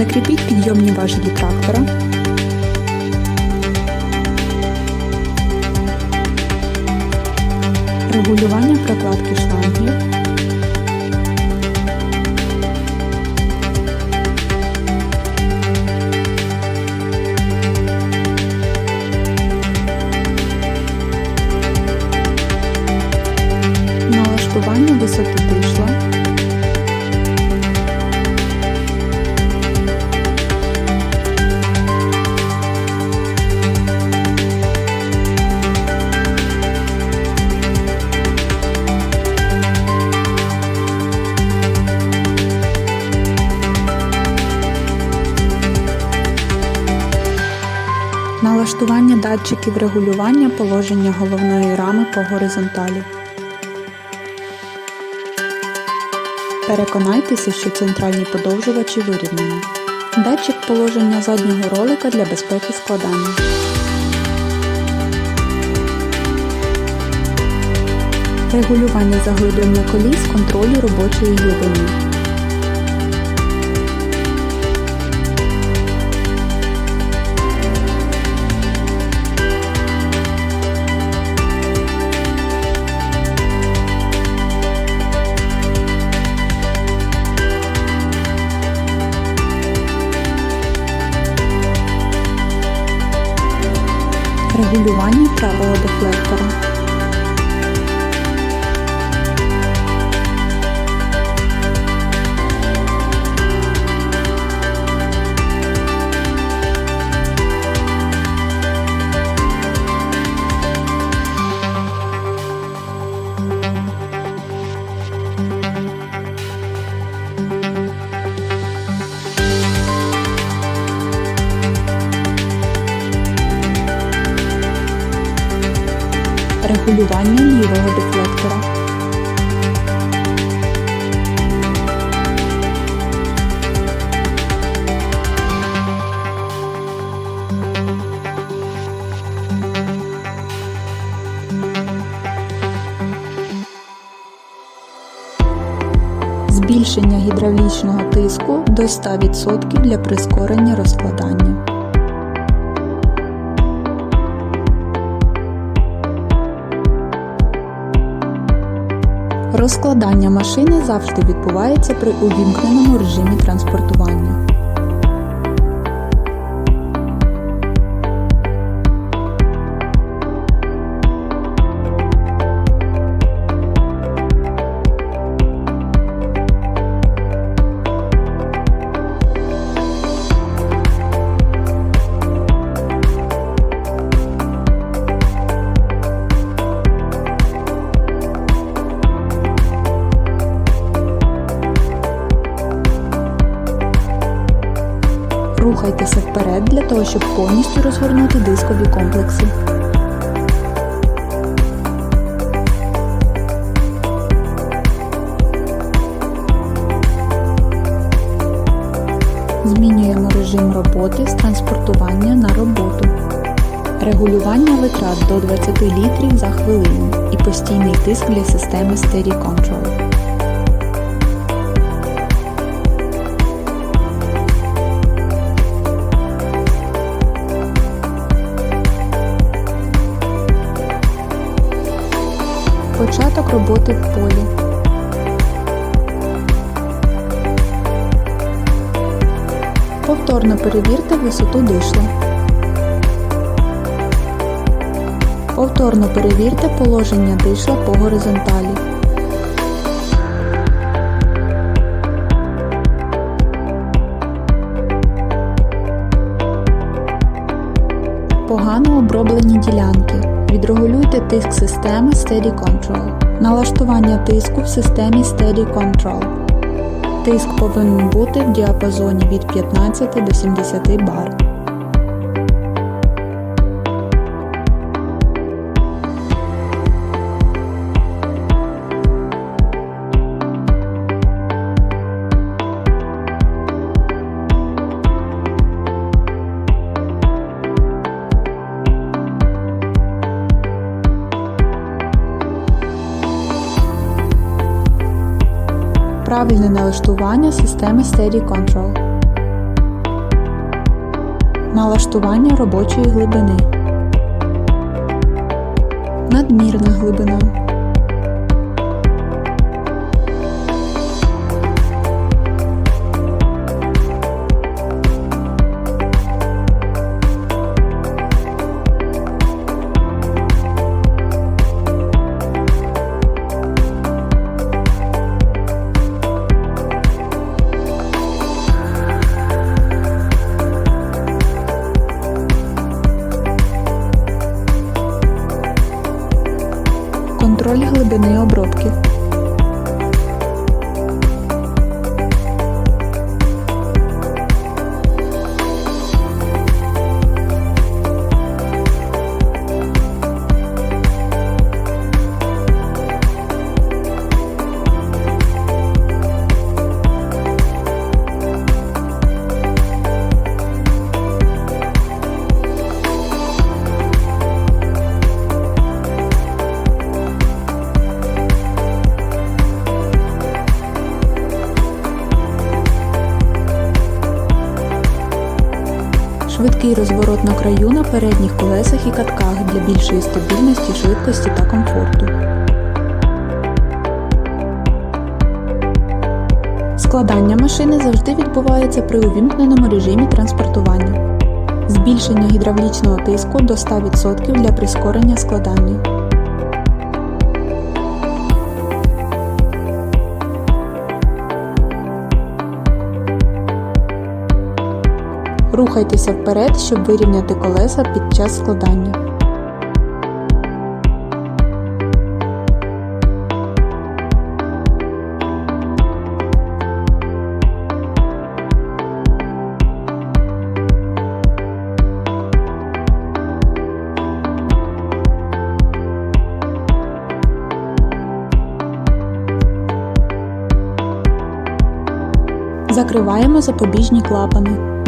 Закріпіть підйомні важелі трактора. Регулювання прокладки шлангів. Налаштування висоти Налаштування датчиків регулювання положення головної рами по горизонталі. Переконайтеся, що центральні подовжувачі вирівняні. Датчик положення заднього ролика для безпеки складання. Регулювання заглиблення коліс контролю робочої глибини. Регулювання лівого дефлектора. Збільшення гідравлічного тиску до 100% для прискорення розкладання. Розкладання машини завжди відбувається при увімкненому режимі транспортування. Рухайтеся вперед для того, щоб повністю розгорнути дискові комплекси. Змінюємо режим роботи з транспортування на роботу. Регулювання витрат до 20 літрів за хвилину і постійний тиск для системи Steady Control. Початок роботи в полі. Повторно перевірте висоту дишла. Повторно перевірте положення дишла по горизонталі. Погано оброблені ділянки. Відрегулюйте тиск системи Steady Control. Налаштування тиску в системі Steady Control. Тиск повинен бути в діапазоні від 15 до 70 бар. правильне налаштування системи Steady Control. Налаштування робочої глибини. Надмірна глибина. Контроль глибини обробки. Швидкий розворот на краю на передніх колесах і катках для більшої стабільності, швидкості та комфорту. Складання машини завжди відбувається при увімкненому режимі транспортування. Збільшення гідравлічного тиску до 100% для прискорення складання. Рухайтеся вперед, щоб вирівняти колеса під час складання. Закриваємо запобіжні клапани.